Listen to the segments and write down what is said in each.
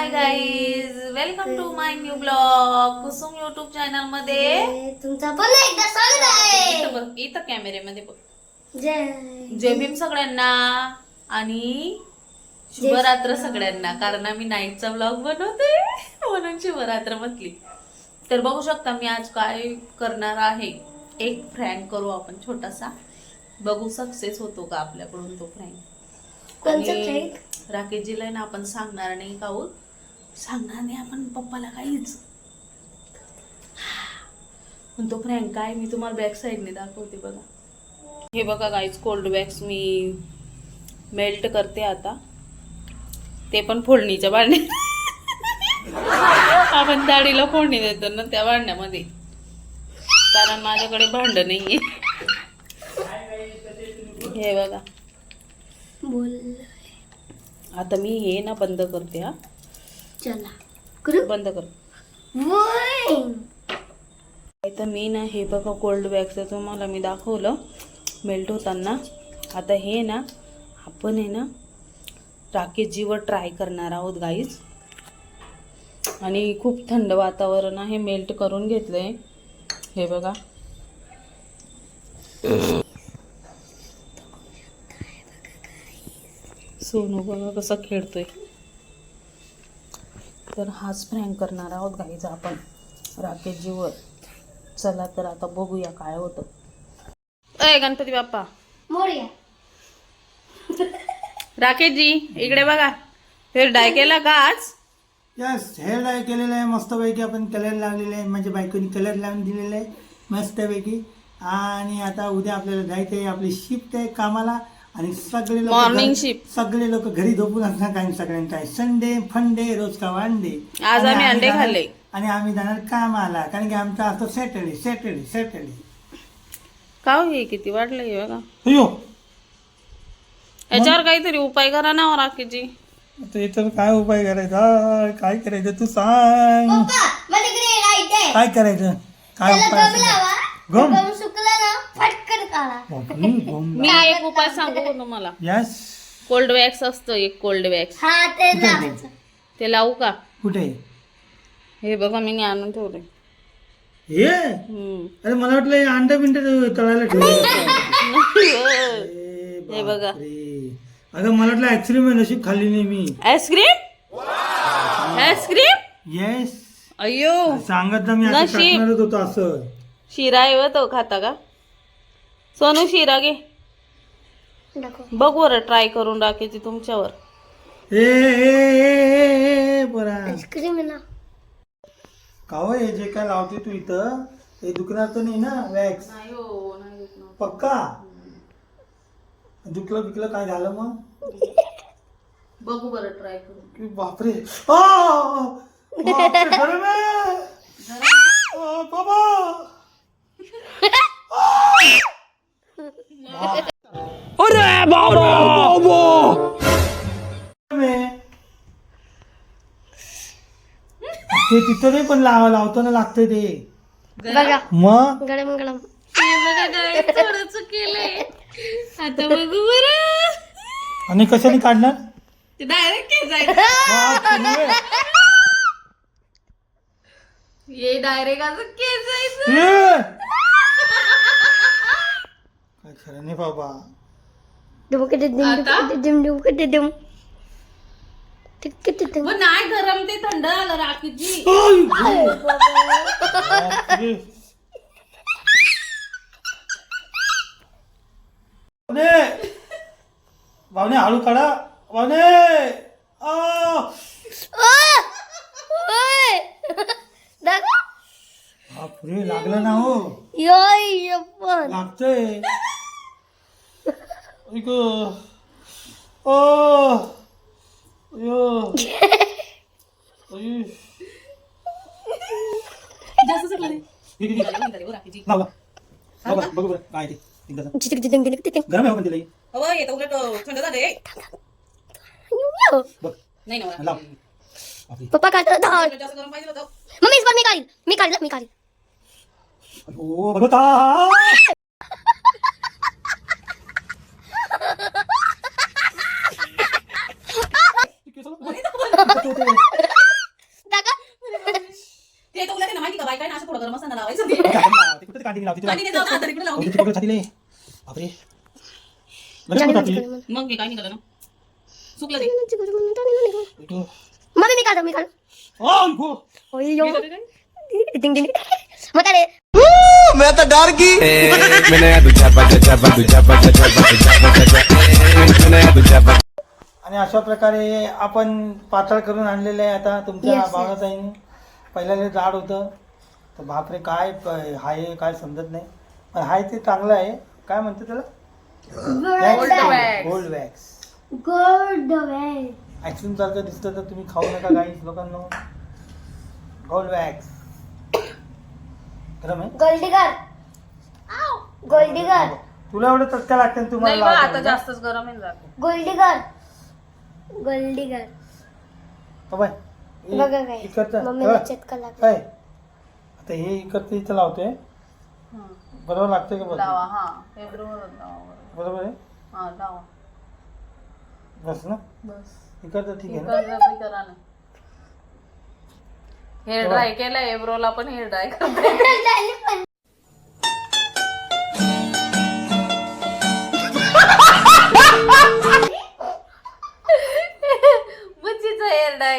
Hi guys welcome to my new blog Kusum YouTube चॅनलमध्ये. तुमचा पण एकदा स्वागत आहे. इथं बघ इथं कॅमेऱ्यामध्ये बघ. जय. जय भीम सगळ्यांना आणि शुभरात्र सगळ्यांना. कारण आम्ही नाईटचा ब्लॉग बनवते. म्हणून शुभरात्र म्हटली. तर बघू शकता मी आज काय करणार आहे. एक फ्रँक करू आपण छोटासा. बघू सक्सेस होतो का आपल्याकडून तो फ्रँक? राकेशजीला ना आपण सांगणार नाही काहून सांगणार नाही आपण पप्पाला काहीच. पण तो फ्रँक काय मी तुम्हाला बॅक साईडने दाखवते बघा. हे बघा गाईज कोल्ड बॅग्स मी मेल्ट करते आता. ते पण फोडणीच्या भांड्यात. आपण दाढीला फोडणी देतो ना त्या भांड्यामध्ये. कारण माझ्याकडे भांड नाहीये. हे बघा. बोल. आता मी हे ना बंद करते हा. चला करू? बंद कर. तर मी ना हे बघा कोल्ड बॅगचं तुम्हाला मी दाखवलं. मेल्ट होताना. आता हे ना आपण आहे ना राकेशजीवर ट्राय करणार आहोत गाईज आणि खूप थंड वातावरण आहे मेल्ट करून घेतलंय. हे बघा. सोनू बघा कसा खेळतोय. तर हाच फ्रँक करणार आहोत गाईज आपण. राकेशजीवर. चला तर आता बघूया काय होतं. अय गणपती बाप्पा. मोरया. राकेशजी इकडे बघा. फेर डाय केला का आज? यस हेअर डाय केलेलं आहे मस्तपैकी आपण कलर लावलेले आहे. म्हणजे बायकोनी कलर लावून दिलेले आहे मस्तपैकी. आणि आता उद्या आपल्याला जायचं आहे आपली शिफ्ट आहे कामाला. आणि सगळे लोक Morning shift. सगळे लोक घरी झोपून असणार काही सगळ्यांचा संडे फंडे रोज का वांडे आज आणि आम्ही अंडे जाणार- खाल्ले. आणि आम्ही जाणार कामाला. कारण की आमचा असतो सॅटर्डे सॅटर्डे सॅटर्डे का हो हे किती वाटलं हे बघा. अयो याच्यावर काहीतरी उपाय करा ना हो ते तर काय उपाय करायचा? काय करायचं तू सांग. पप्पा काय करायचं? काय उपाय गम. असेल? बापरे, मी एक उपाय सांगू का तुम्हाला? यस कोल्ड वॅक्स असतं एक कोल्ड वॅक्स. हा ते लावायचं. ते लावू का? कुठे? हे बघा मी आणून ठेवले. हे? हम्म. अरे मला वाटलं हे अंडा बिंड तळायला ठेवलं. हे बघा. अगं मला वाटलं ऍक्च्युली मी नशीब खाल्ली नाही मी. आईस्क्रीम आईस्क्रीम येस अयो सांगत ना मी आता नशीब. टाकणारच होतो असं. शिरा आहे व तो खाता का? सोनू शिरा घे. दाखव बघ बरं ट्राय करून राखेची तुमच्यावर. ए ए, ए, ए, बरा. आईस्क्रीम ना. का हो हे जे काय लावते तू इथं हे दुखणार तर नाही ना वॅक्स पक्का? दुखलं बिकलं काय झालं मग? बघू बरं ट्राय करून. की बापरे. आ! बापरे गरम आहे. आ, बाबा. आहे. ते तिथं नाही पण लाव लावताना लागतंय ते. बघा. मग? केलंय आता बघू बरं. आणि कशाने काढणार? ते डायरेक्ट बापरे. ये डायरेक्ट असं! काय खरं नाही बाबा. मग नाही गरम ते थंड झालं राखीची बापरे. भावने भावने हळू काढा। भावने आ! बापरे लागलं ना हो। योय जास्त नाही. लाव, लाव. बघा, बघू बरं, काय ते एकदा सांग. चिटिक चिटिक चिटिक चिटिक गरम आहे हो पण तिला हे. अहो येतं उलट थंड झालंय बघ नाही ना लाव बापरे. पप्पा काढतो धाड जास्त गरम पाहिजे होतं मम्मी इस बार मी काढलं मी ओ भगवता ते तर उलट ना माहिती का बायका ना असं थोडं गरम असताना लावायचं ते. कुठे कांडी लावते तुला? जाऊ लावून छातीले. बापरे लगेच मग मी काय निघालं ना सुकलं ते मग मी मी काढतो मग काय रे? आणि अशा प्रकारे आपण पातळ करून आणलेले आहे आता तुमच्या. भावनाताईने पहिल्याला जाड होतं. तर बापरे काय प- हाय काय समजत नाही. पण हाय ते चांगलं आहे. काय म्हणते त्याला. Gold wax gold wax. Ice cream सारखं दिसतं तर तुम्ही खाऊ नका काही लोकांना. गोल्ड वॅक्स गरम आहे? गोल्डीगर गोल्डीगर तुला एवढं चटका लागते नाही तुम्हाला बा, आता का? जास्तच गरम आहे. गोल्डीगर गोल्डीगर बघा काय. इकडचं. मम्मीला अ, चटका लागला. काय आता हे इकडचं इथं लावतोय. हं. बरोबर लागतंय का बरोबर? लावा हा. हे बरोबर लावा बरोबर. बरोबर आहे? हा लावा. बस ना? बस. इकडचं ठीक आहे ना? इकडचं बी करा ना. हेअर ड्राय केलाय एब्रोला पण हेअर ड्राय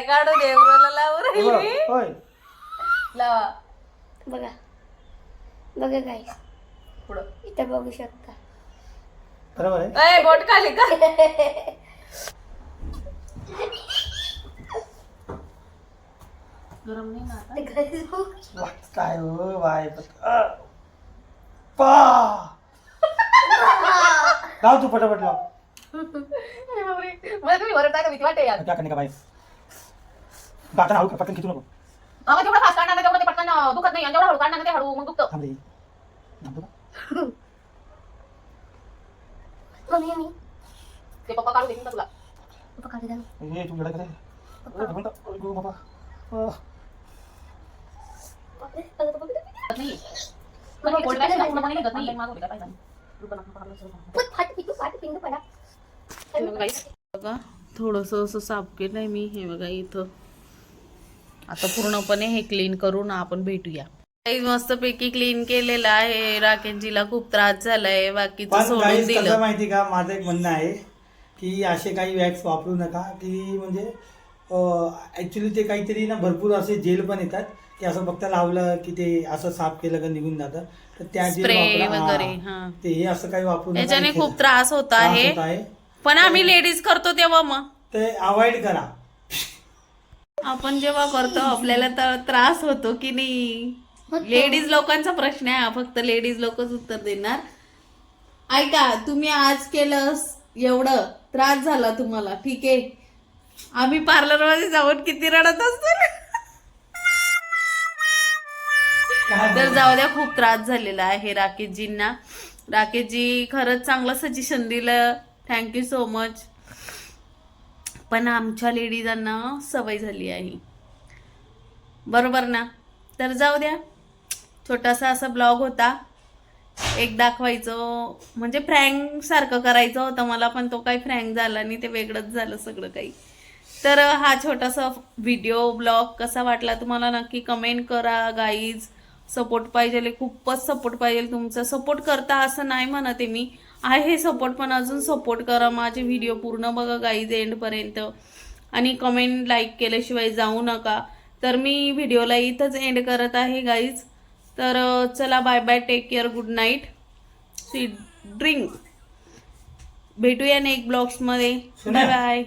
लावून हे बघ, राहिली. होय. लावा. बघा. बघा काय पुढं. इथं बघू शकता. बरोबर आहे. ए बोट खाली का? गरम नाही ना आता? ते घरी जाऊ. वा, काय हो पा. लाव तू पटापट लाव. अरे बापरे. मला तुम्ही वरत आहे का? भीती वाटते यार. क्या करणे का बाय गाताना हळू कर, पटकन खिचू नको अगं जेवढं फास्ट काढणार ना तेवढं ते पटकन अं, दुखत नाही आणि जेवढं हळू काढणार ना ते हळू मग दुखतं थांब रे थांब तुला. मम्मी मी ते पप्पा काढू देतील का तुला पप्पा काढू द्या. ए, तू येडा बाबा बापरे, आता तर बघू दे. दुखत नाही. पण हे पूर्णपणे. मागं उभे पाहिजे? फुट, फाट, पडा. हे बघा थोडस असं साफ केलंय मी हे बघा इथं आता पूर्णपणे हे क्लीन करून आपण भेटूया. मस्त पैकी क्लीन केलेलं आहे. राकेशजीला खूप त्रास झालाय. बाकीचं सोडून दिलं. माहिती का? माझं एक म्हणणं आहे की असे काही वॅक्स वापरू नका. की म्हणजे ऍक्च्युली ते काहीतरी ना भरपूर असे जेल पण येतात. की असं फक्त लावलं की ते असं साफ केलं का निघून जातं. तर त्या जेल ते हे असं काही वापरू नका. याच्याने आणि खूप त्रास होत त्रास आहे. होत आहे. पण आम्ही लेडीज करतो तेव्हा मग. ते अवॉइड करा. आपण जेव्हा करतो आपल्याला तर त्रास होतो की नाही? लेडीज लोकांचा प्रश्न आहे हा फक्त लेडीज लोकच उत्तर देणार. ऐका तुम्ही आज केलं एवढं त्रास झाला तुम्हाला ठीक आहे? आम्ही पार्लरमध्ये जाऊन किती रडत असतो. तर जाऊ द्या खूप त्रास झालेला आहे राकेशजींना. राकेशजी खरंच चांगलं सजेशन दिलं. थँक्यू सो मच पण आमच्या लेडीजांना सवय झाली आहे. बरोबर ना? तर जाऊ द्या. छोटासा असा ब्लॉग होता. एक दाखवायचं म्हणजे फ्रँक सारखं करायचं होतं मला पण तो काही फ्रँक झाला नाही ते वेगळंच झालं सगळं काही. तर हा छोटासा व्हिडिओ ब्लॉग कसा वाटला तुम्हाला नक्की कमेंट करा गाईज सपोर्ट पाहिजे खूपच सपोर्ट पाहिजे तुमचा. सपोर्ट करता असं नाही म्हणते मी. आहे सपोर्ट पण अजून सपोर्ट करा. माझे व्हिडिओ पूर्ण बघा गाईज एंडपर्यंत आणि कमेंट लाईक केल्याशिवाय जाऊ नका. तर मी व्हिडिओला इथंच एंड करत आहे गाईज तर चला bye bye take care good night sweet drink भेटूया नेक्स्ट ब्लॉग्समध्ये बाय बाय